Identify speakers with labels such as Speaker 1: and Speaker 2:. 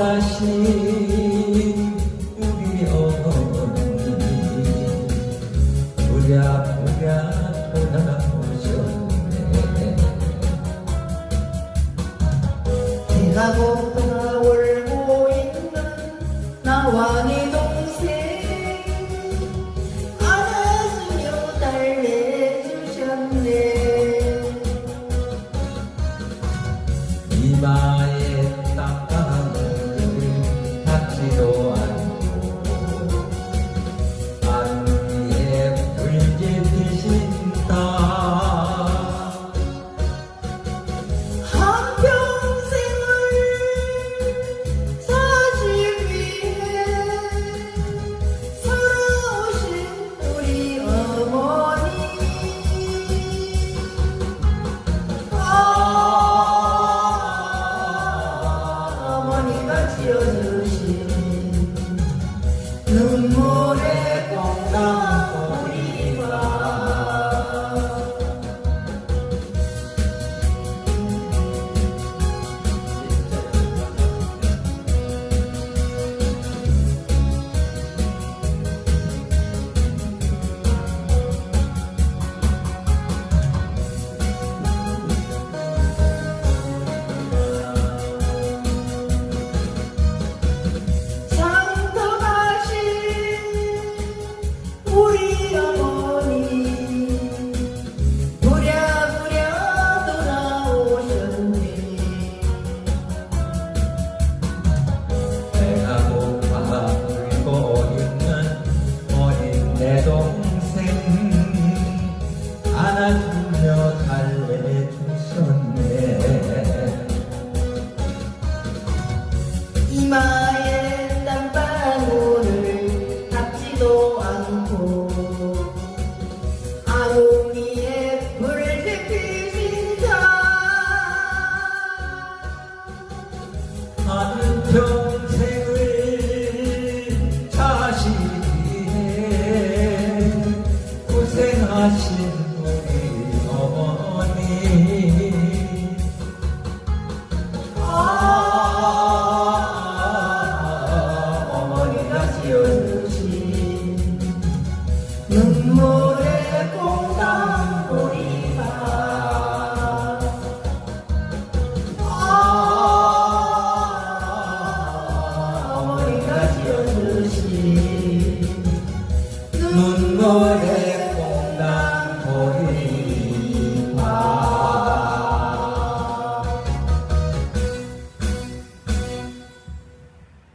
Speaker 1: 다시 우리 어머니. 우랴우랴 돌아오셨네.
Speaker 2: 네가 고프나 울고 있는 나와 네 동생. 안아주며 달래주셨네.
Speaker 1: 이마에 No 나는 평생을 자식이네 고생하시 Nun Nore